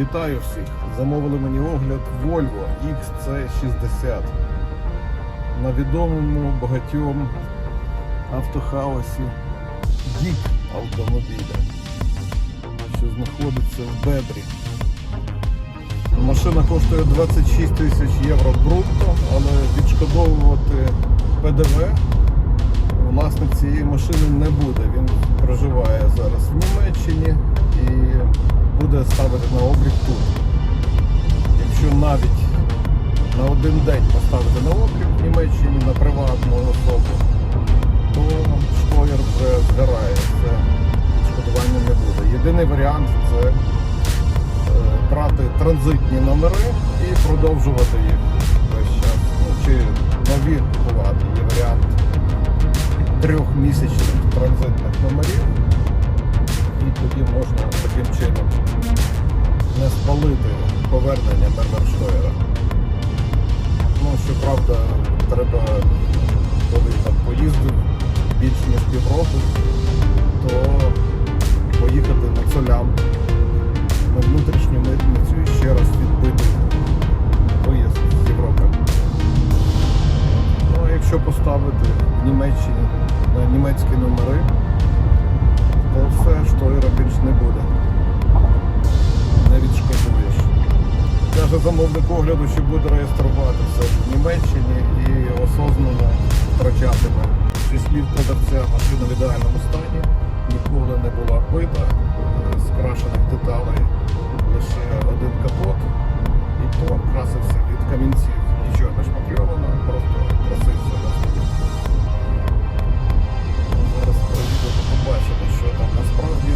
Вітаю всіх! Замовили мені огляд Volvo XC60 на відомому багатьом автохаусі Дік автомобіля, що знаходиться в Бебрі. Машина коштує 26 тисяч євро брутто, але відшкодовувати ПДВ власник цієї машини не буде. Він проживає зараз в Німеччині і буде ставити на облік тут. Якщо навіть на один день поставити на облік в Німеччині на приватну особу, то штоєр вже згорає, це відшкодування не буде. Єдиний варіант це е, брати транзитні номери і продовжувати їх весь час. Ну, чи нові купувати. Є варіант трьохмісячних транзитних номерів. І тоді можна таким чином не спалити повернення Мермерштоєра. Ну, щоправда, треба, коли там поїздив більш ніж півроку, то поїхати на цолям на внутрішню митницю і ще раз відбити виїзд з Європи. Ну, якщо поставити в Німеччині на німецькі номери, то все, штоєра більш не буде. Не відшкодуєш. Каже замовник огляду, що буде реєструвати все в Німеччині і осознано втрачатиме. Зі слів продавця машина в ідеальному стані, ніколи не була бита, е, з крашених деталей лише один капот, і то красився від камінців. Нічого не шпакльовано, просто красився. Зараз побачимо, що там насправді,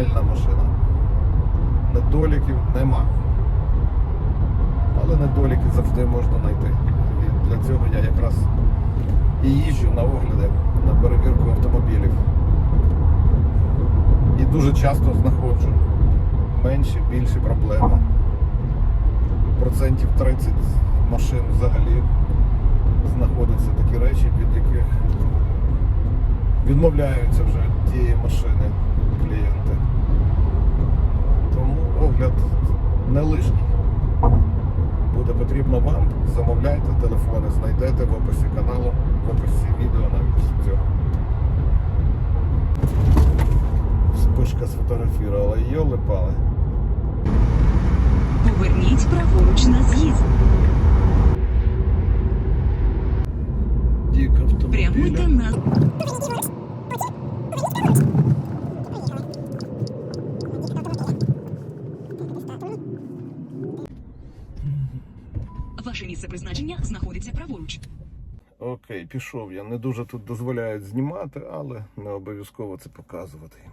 ідеальна машина. Недоліків нема. Але недоліки завжди можна знайти. І для цього я якраз і їжджу на огляди, на перевірку автомобілів. І дуже часто знаходжу менші, більші проблеми. Процентів 30 машин взагалі знаходяться такі речі, від яких відмовляються вже від тієї машини клієнти. Тому огляд не лишній. Буде потрібно вам, замовляйте телефони, знайдете в описі каналу, в описі відео навіть цього. Спишка сфотографувала, йоли пали. Поверніть праворуч на з'їзд. Прямуйте на знаходиться. Окей, пішов я. Не дуже тут дозволяють знімати, але не обов'язково це показувати їм.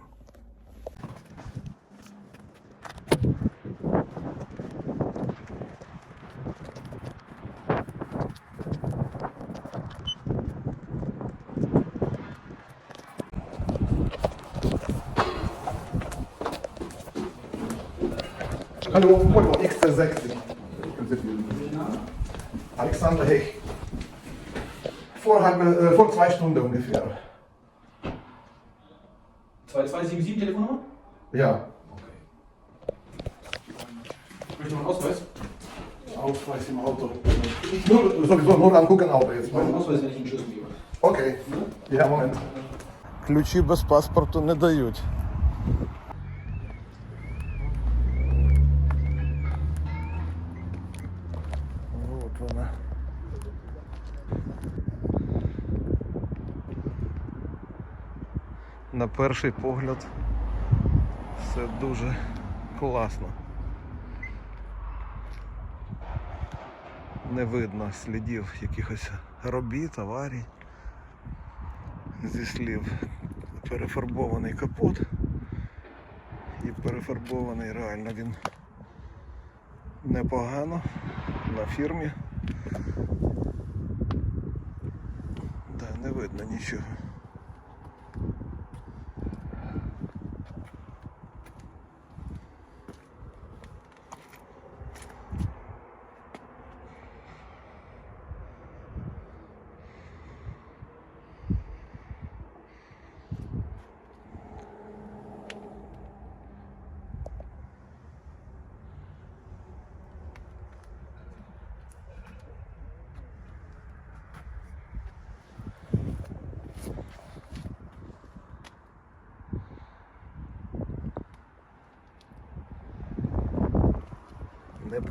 Hallo, Volvo XC60. Alexander Hech. Vor, halb, äh, vor zwei Stunden ungefähr. 2277 Telefonnummer? Ja, Möchte man einen Ausweis? Ausweis im Auto. Ich nur, sowieso nur angucken Auto jetzt. Ich brauche einen Ausweis, wenn ich einen Schlüssel gebe. Okay. Ja, Moment. Ключі без паспорту не дають. На перший погляд все дуже класно. Не видно слідів якихось робіт, аварій зі слів перефарбований капот і перефарбований реально він непогано на фірмі. Да, не видно нічого.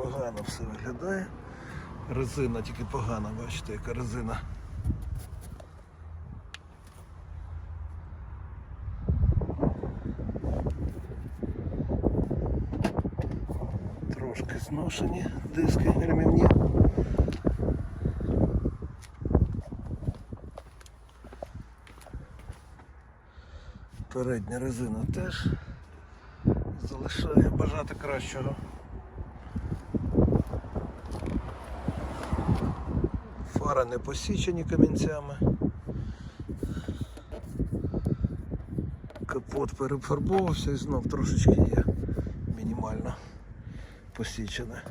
Непогано все виглядає. Резина тільки погана, бачите, яка резина. Трошки зношені диски ремівні. Передня резина теж залишає бажати кращого. Фара не посічені камінцями. Капот перефарбовувався і знов трошечки є мінімально посічене.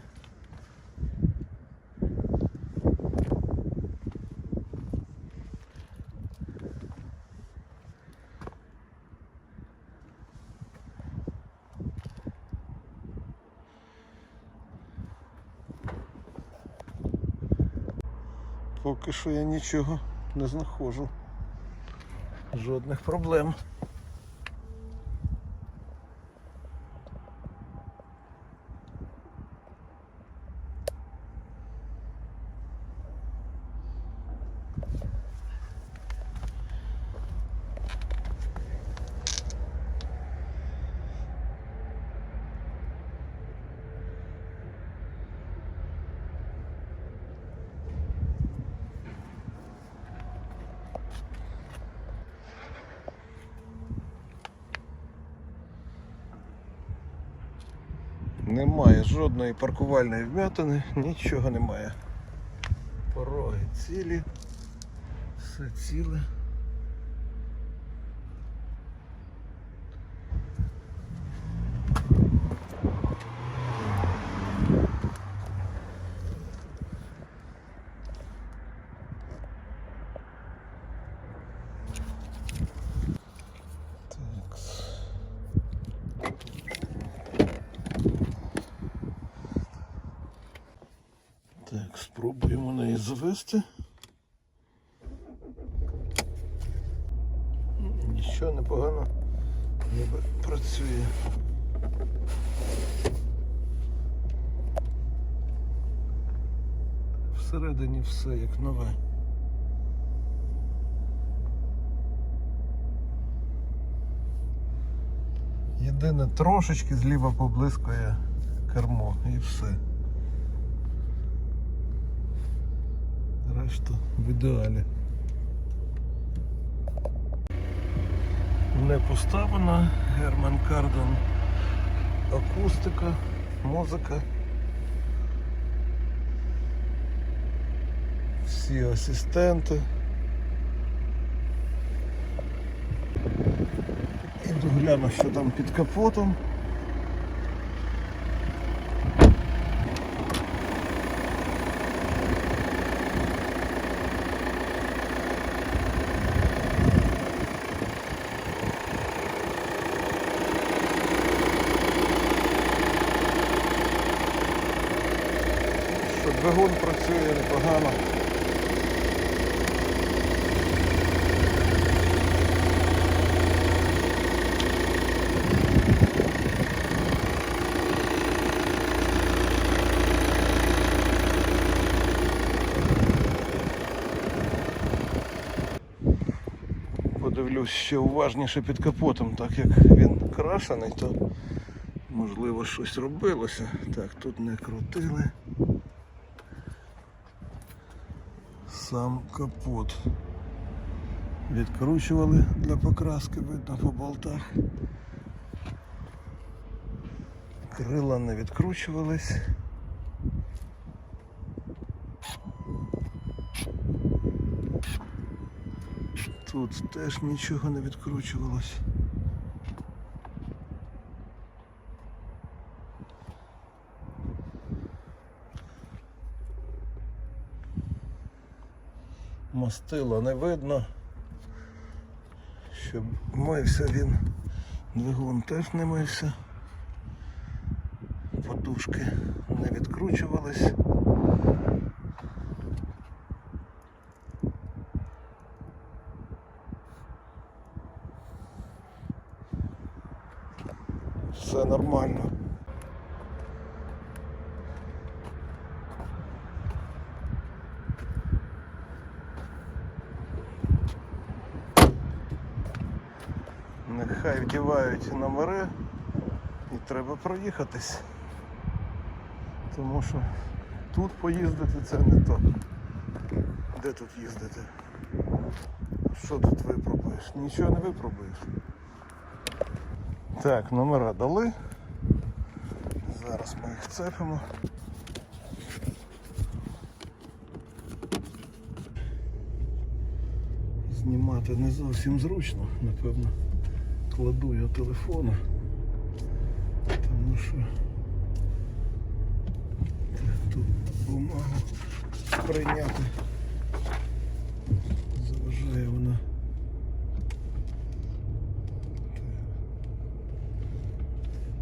Поки що я нічого не знаходжу. Жодних проблем. Немає жодної паркувальної вмятини, нічого немає. Пороги цілі, все ціле. Так. Так, спробуємо неї завести. Нічого непогано ніби працює. Всередині все як нове. Єдине трошечки зліва поблискує кермо і все. Решта в ідеалі. Не поставлена. Герман Кардон. Акустика, музика. Всі асистенти. Іду гляну, що там під капотом. що двигун працює непогано. Подивлюсь ще уважніше під капотом, так як він крашений, то можливо щось робилося. Так, тут не крутили. сам капот. Відкручували для покраски, видно по болтах. Крила не відкручувались. Тут теж нічого не відкручувалось. мастила не видно. Щоб мився він, двигун теж не мився. Подушки не відкручувались. нормально. Нехай вдівають номери і треба проїхатись, тому що тут поїздити це не то. Де тут їздити? Що тут випробуєш? Нічого не випробуєш. Так, номера дали. Зараз ми їх цепимо. Знімати не зовсім зручно, напевно. Кладу я телефона. Тому що тут бумагу прийняти. Заважає вона. Так.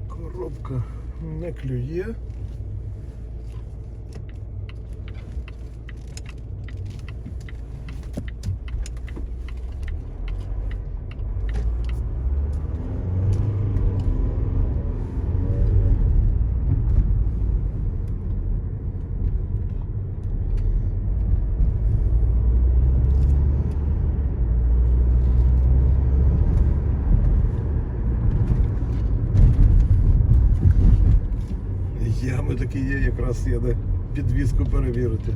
Коробка не клює. Такі є, якраз є де підвізку перевірити.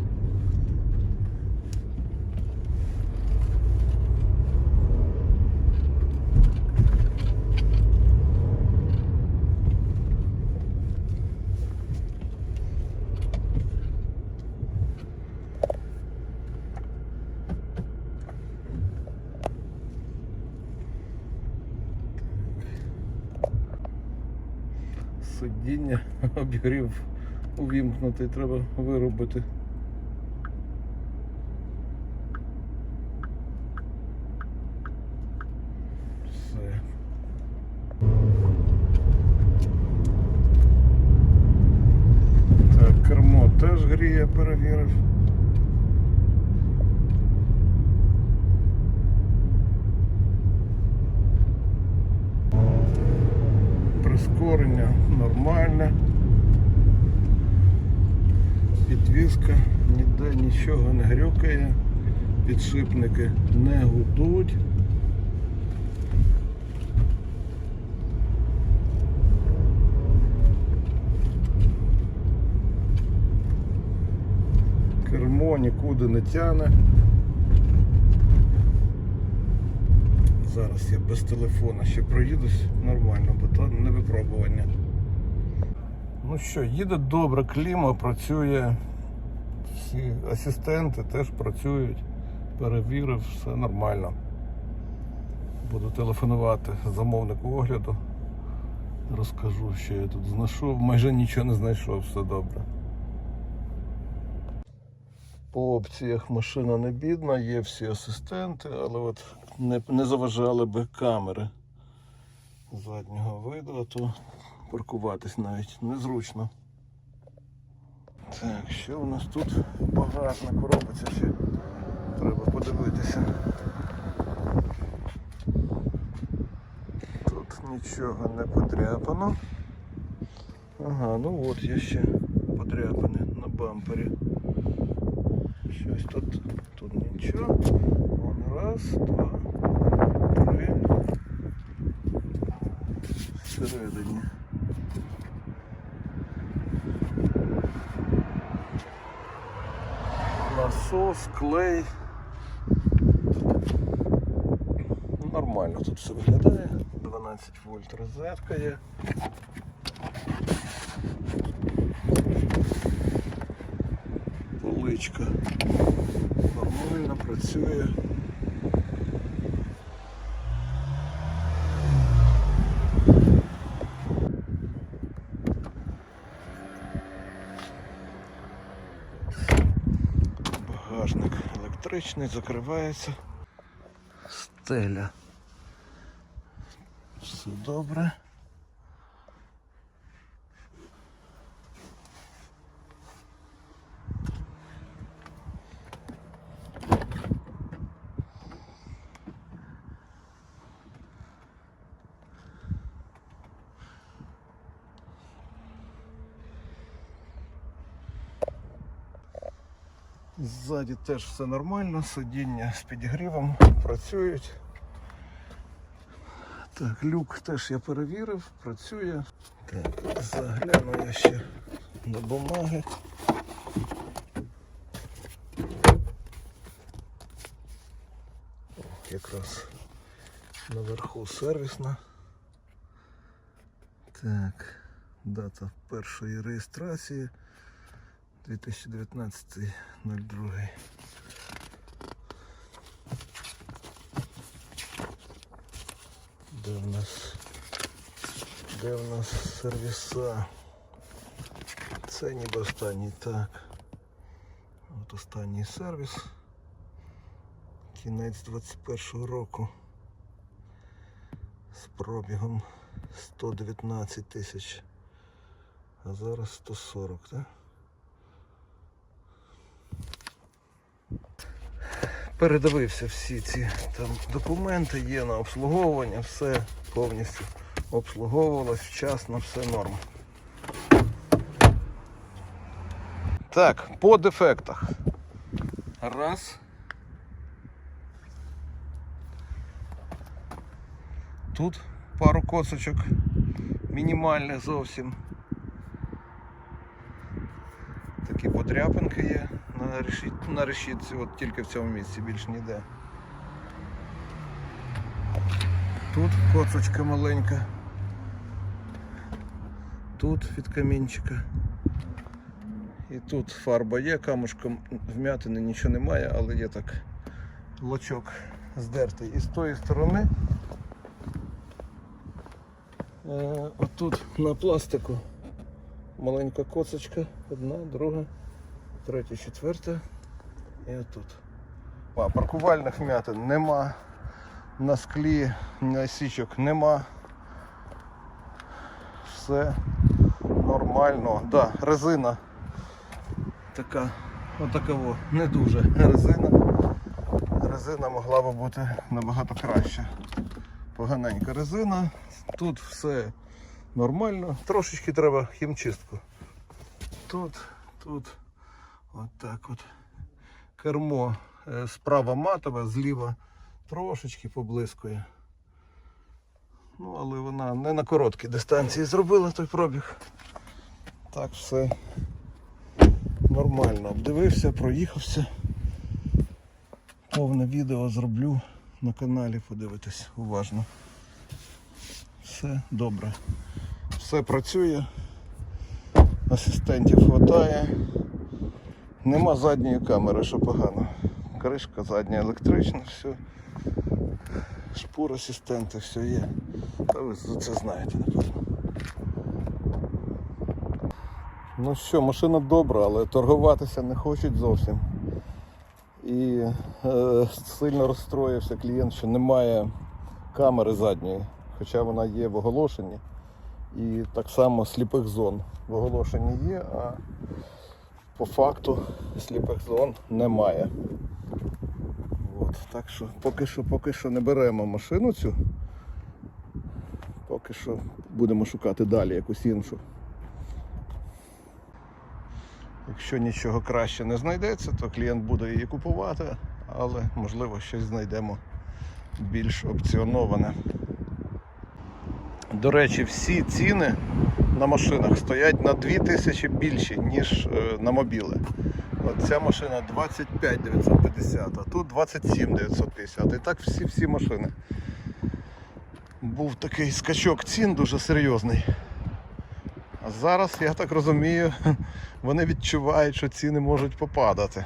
Сидіння, обігрів увімкнутий, треба виробити. Все. Так, кермо теж гріє, перевірив. Прискорення нормальне. Підвізка ніде нічого не грюкає, підшипники не гудуть. Кермо нікуди не тяне. Зараз я без телефона ще проїдусь нормально, бо то не випробування. Ну що, їде добре, кліма працює, всі асистенти теж працюють, перевірив, все нормально. Буду телефонувати замовнику огляду. Розкажу, що я тут знайшов. Майже нічого не знайшов, все добре. По опціях машина не бідна, є всі асистенти, але от не, не заважали би камери заднього виду, а то паркуватись навіть незручно. Так, що у нас тут багажник робиться ще? Треба подивитися. Тут нічого не подряпано. Ага, ну от є ще подряпане на бампері. Щось тут, тут нічого. Вон раз, два, три. Всередині. Насос, клей. Нормально тут все виглядає. 12 вольт розетка є. Поличка нормально працює. Багажник електричний, закривається. Стеля. Все добре. Ззаді теж все нормально, сидіння з підігрівом працюють. Так, люк теж я перевірив, працює. Так, загляну я ще до бумаги. О, якраз наверху сервісна. Так, дата першої реєстрації 2019.02. Де в нас? Де в нас сервіса? Це ніби останній, так. От останній сервіс. Кінець 21 року. З пробігом 119 тисяч. А зараз 140, так? Передивився всі ці там документи, є на обслуговування, все повністю обслуговувалось вчасно, все норм. Так, по дефектах. Раз. Тут пару косочок мінімальних зовсім. Такі подряпинки є на, на решітці, от тільки в цьому місці, більш ніде. Тут коцочка маленька. Тут від камінчика. І тут фарба є, камушком вмятини нічого немає, але є так лочок здертий. І з тої сторони. Е, отут на пластику маленька коцочка, одна, друга, третя, четверта і отут. А, паркувальних вмятин нема, на склі насічок нема. Все нормально. Да, резина така, отакого, не дуже резина. Резина могла би бути набагато краще. Поганенька резина. Тут все нормально. Трошечки треба хімчистку. Тут, тут, от так от. Кермо е, справа матове, зліва трошечки поблискує. Ну, але вона не на короткій дистанції зробила той пробіг. Так, все нормально. Обдивився, проїхався. Повне відео зроблю на каналі, подивитись уважно. Все добре. Все працює. Асистентів хватає. Нема задньої камери, що погано. Кришка задня електрична, все. Шпур асистенти, все є. Та ви це знаєте, напевно. Ну що, машина добра, але торгуватися не хочуть зовсім. І е, сильно розстроївся клієнт, що немає камери задньої, хоча вона є в оголошенні. І так само сліпих зон в оголошенні є, а по факту сліпих зон немає. От, так що поки що поки що не беремо машину цю. Поки що будемо шукати далі якусь іншу. Якщо нічого краще не знайдеться, то клієнт буде її купувати, але можливо щось знайдемо більш опціоноване. До речі, всі ціни на машинах стоять на 2000 більші, ніж е, на мобіли. От ця машина 25 950, а тут 27 950. І так всі всі машини. Був такий скачок цін дуже серйозний. А зараз, я так розумію, вони відчувають, що ціни можуть попадати.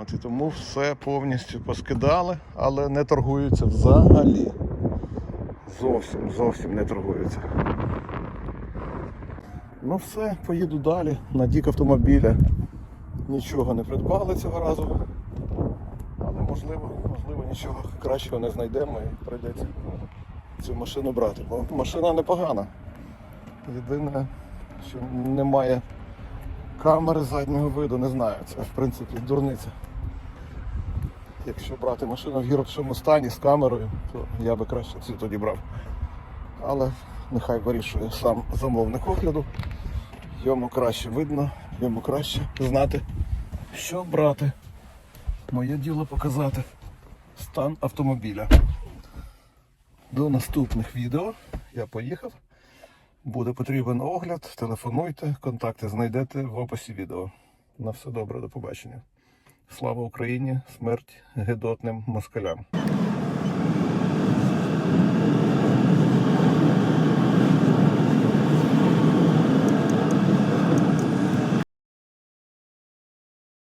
От, і тому все повністю поскидали, але не торгуються взагалі. Зовсім, зовсім не торгуються. Ну все, поїду далі на дік автомобіля. Нічого не придбали цього разу. Але можливо, можливо нічого кращого не знайдемо і прийдеться цю машину брати. Бо машина непогана. Єдине, що немає камери заднього виду, не знаю. Це в принципі дурниця. Якщо брати машину в гіршому стані з камерою, то я би краще цю тоді брав. Але нехай вирішує сам замовник огляду. Йому краще видно, йому краще знати, що брати. Моє діло показати стан автомобіля. До наступних відео. Я поїхав. Буде потрібен огляд. Телефонуйте, контакти знайдете в описі відео. На все добре, до побачення. Слава Україні! Смерть гидотним москалям!